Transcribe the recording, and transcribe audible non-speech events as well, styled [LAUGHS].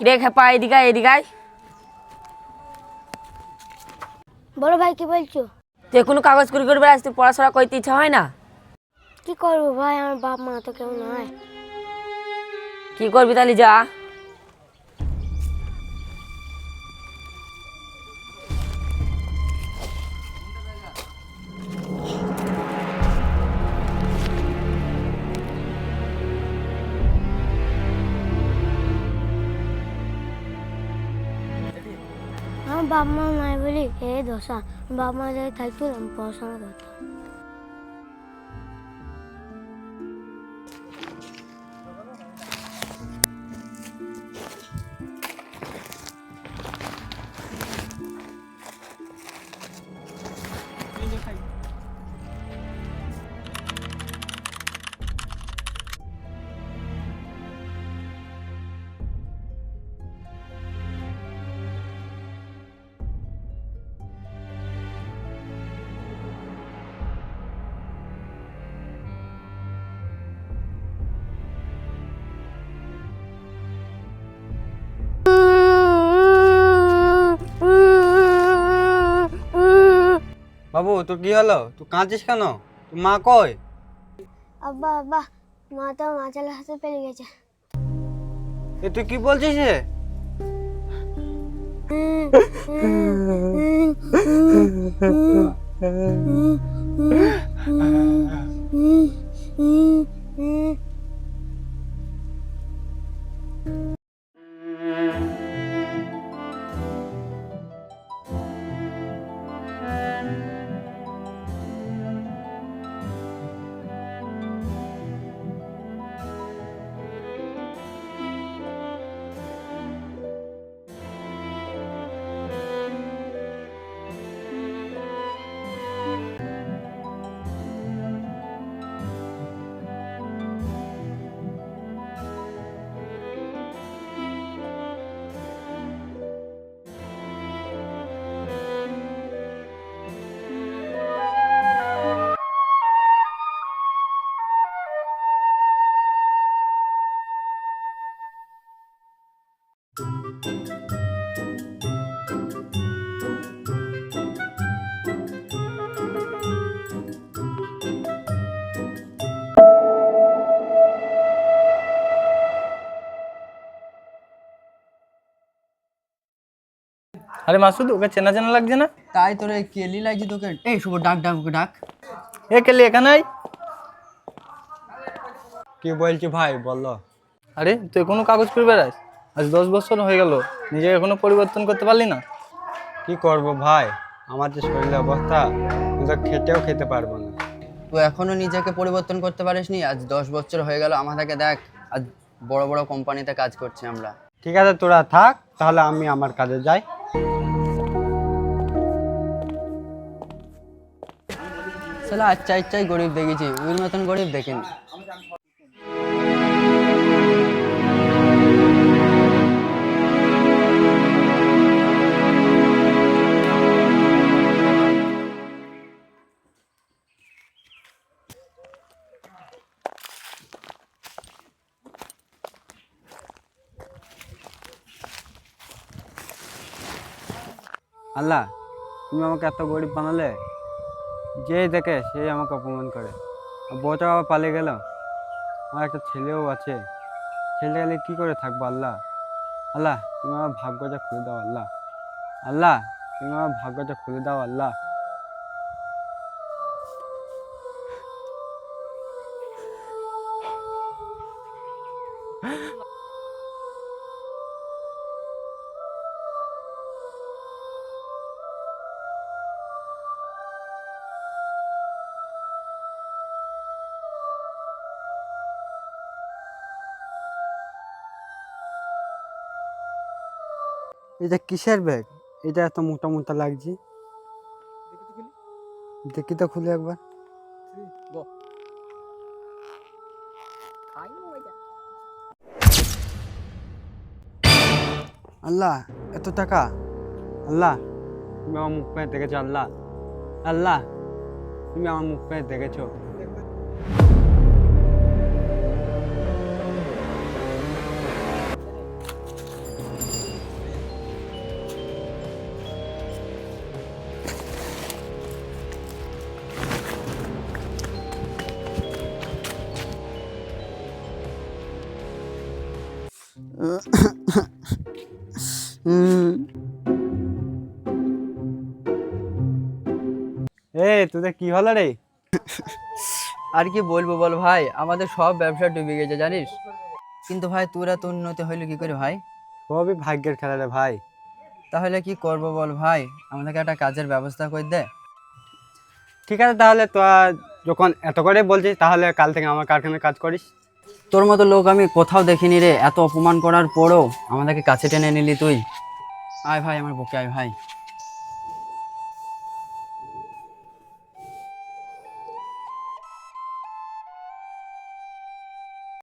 কিরে খেপা এদিকে এদিকায় এদিকে আয়। বড় ভাই কি বলছো? তুই কোনো কাগজ কুড়ি করে বেড়াস তুই পড়াশোনা করতে ইচ্ছা হয় না? কি করব ভাই? আমার বাপ মা তো কেউ নয়। কি করবি তাহলে যা। বাপ মা নাই বলি এ দশা বাবা মা যাই থাকতো আমি পড়াশোনা করতাম বাবু তোর কি হলো তুই কাঁদছিস কেন তোর মা কই আব্বা আব্বা মা তো মাচালের হাতে ফেলে গেছে এ তুই কি বলছিস রে আরে মাসুদ ওকে চেনা চেনা লাগছে না? তাই তোরে কেলি লাগছে তোকে। এই শুভ ডাক ডাক ওকে ডাক। এ কেলি এখানে। কি বলছি ভাই বলো। আরে তুই কোনো কাগজ করে বেড়াস? আজ দশ বছর হয়ে গেল নিজেকে এখনও পরিবর্তন করতে পারলি না? কি করব ভাই? আমার যে শরীরের অবস্থা আমি খেতেও খেতে পারব না। তুই এখনও নিজেকে পরিবর্তন করতে পারিসনি? আজ দশ বছর হয়ে গেল আমাদেরকে দেখ আজ বড় বড় কোম্পানিতে কাজ করছি আমরা। ঠিক আছে তোরা থাক তাহলে আমি আমার কাজে যাই। সালা আচ্ছা ইচ্ছাই গরিব দেখেছি। ওই মতন গরিব দেখিনি। আল্লাহ, তুমি আমাকে এত গরিব বানালে? যেই দেখে সেই আমাকে অপমান করে। বউটা আবার পালিয়ে গেল। আমার একটা ছেলেও আছে। ছেলে গেলে কী করে থাকব আল্লাহ? আল্লাহ, তুমি আমার ভাগ্যটা খুলে দাও আল্লাহ। আল্লাহ, তুমি আমার ভাগ্যটা খুলে দাও আল্লাহ। এটা কিসের ব্যাগ এটা এত মোটা মোটা লাগছে। দেখি তো খুলে একবার। আল্লাহ, এত টাকা? আল্লাহ, তুমি আমার মুখ পেয়ে দেখেছ আল্লাহ। আল্লাহ, তুমি আমার মুখ পেয়ে দেখেছ [LAUGHS] এ তোদের কি হলো রে? আর কি বলব বল ভাই আমাদের সব ব্যবসা ডুবে গেছে জানিস? কিন্তু ভাই তোরা তো উন্নতি হইল কি করে ভাই? সবই ভাগ্যের খেলা রে ভাই। তাহলে কি করব বল ভাই? আমাদেরকে একটা কাজের ব্যবস্থা করে দে। ঠিক আছে তাহলে তো যখন এত করে বলছিস তাহলে কাল থেকে আমার কারখানায় কাজ করিস। তোর মতো লোক আমি কোথাও দেখিনি রে। এত অপমান করার পরও আমাদেরকে কাছে টেনে নিলি তুই। আয় ভাই, আমার বুকে আয় ভাই।